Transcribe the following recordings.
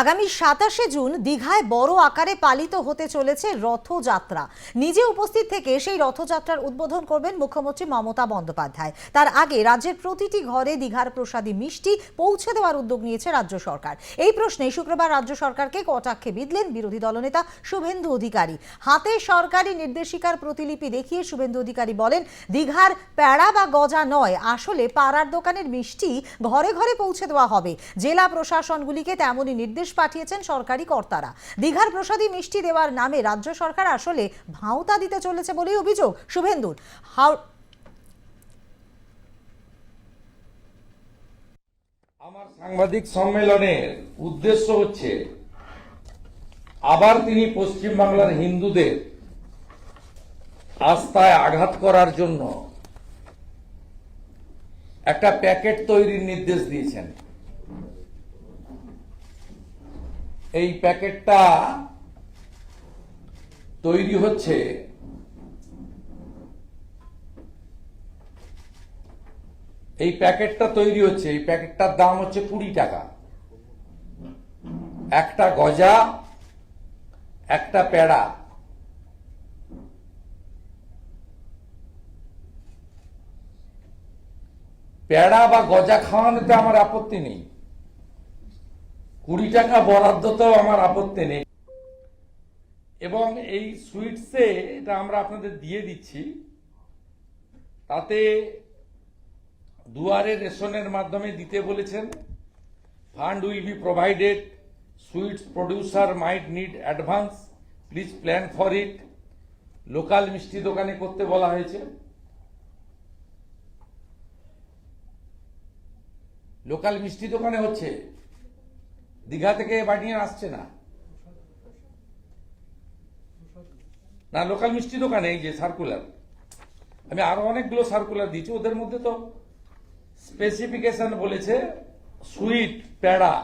আগামী সাতাশে জুন দীঘায় বড় আকারে পালিত হতে চলেছে রথযাত্রা। নিজে উপস্থিত থেকে সেই রথযাত্রার উদ্বোধন করবেন মুখ্যমন্ত্রী মমতা বন্দ্যোপাধ্যায়। তার আগে রাজ্যের প্রতিটি ঘরে দীঘার প্রসাদী মিষ্টি পৌঁছে দেওয়ার উদ্যোগ নিয়েছে রাজ্য সরকার। এই প্রশ্নে শুক্রবার রাজ্য সরকারকে কটাক্ষে বিধলেন বিরোধী দলনেতা শুভেন্দু অধিকারী। হাতে সরকারি নির্দেশিকার প্রতিলিপি দেখিয়ে শুভেন্দু অধিকারী বলেন, দীঘার প্যাড়া বা গজা নয়, আসলে পাড়ার দোকানের মিষ্টি ঘরে ঘরে পৌঁছে দেওয়া হবে। জেলা প্রশাসনগুলিকে তেমনই নির্দেশ পাঠিয়েছেন সরকারি কর্তারা। দীঘার প্রসাদী মিষ্টি দেওয়ার নামে রাজ্য সরকার আসলে ভাঁওতা দিতে চলেছে বলেই অভিযোগ। শুভেন্দুর আমার সাংবাদিক সম্মেলনের উদ্দেশ্য হচ্ছে, আবার তিনি পশ্চিমবাংলার হিন্দুদের আস্থায় আঘাত করার জন্য একটা প্যাকেট তৈরির নির্দেশ দিয়েছেন। এই প্যাকেটটা তৈরি হচ্ছে এই প্যাকেটটা তৈরি হচ্ছে, এই প্যাকেটটার দাম হচ্ছে কুড়ি টাকা। একটা গজা, একটা প্যাড়া প্যাড়া বা গজা খাওয়ানোতে আমার আপত্তি নেই। কুড়ি টাকা বরাদ্দতেও আমার আপত্তি নেই। এবং এই সুইটসে এটা আমরা আপনাদের দিয়ে দিচ্ছি। তাতে দুয়ারে রেশনের মাধ্যমে দিতে বলেছেন। Fund will be provided. Sweets producer might need advance. Please plan for it. Local মিষ্টি দোকানে করতে বলা হয়েছে। লোকাল মিষ্টি দোকানে হচ্ছে। দীঘা থেকে বানিয়ে আসছে না। না, লোকাল মিষ্টি দোকানে, এই যে সার্কুলার আমি আরও অনেকগুলো সার্কুলার দিয়েছি, ওদের মধ্যে তো স্পেসিফিকেশন বলেছে সুইট পেড়া।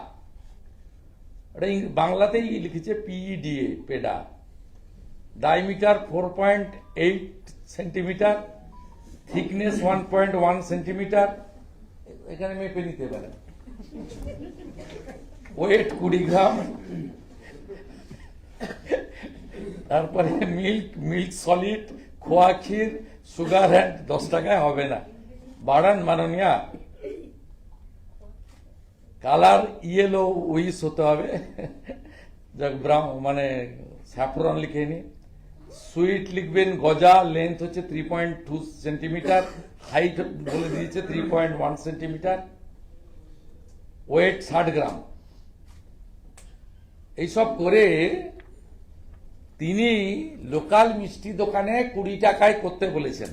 এটা বাংলাতেই লিখেছে PEDA peda. Diameter four point eight centimetre thickness one point one centimetre এখানে মেপে নিতে পারেন। ওয়েট কুড়ি গ্রাম। তারপরে মিল্ক মিল্ক সলিড, খোয়া ক্ষীর, সুগার হ্যান্ড দশ টাকায় হবে না। বাড়ান মাননীয়া। কালার ইয়েলো উইস হতে হবে। ব্রাউন মানে স্যাফরন লিখে নি। সুইট লিখবেন, গজা, লেন্থ হচ্ছে three point two centimetre height বলে দিয়েছে three point one centimetre weight ষাট গ্রাম। এইসব করে তিনি লোকাল মিষ্টি দোকানে কুড়ি টাকায় করতে বলেছেন।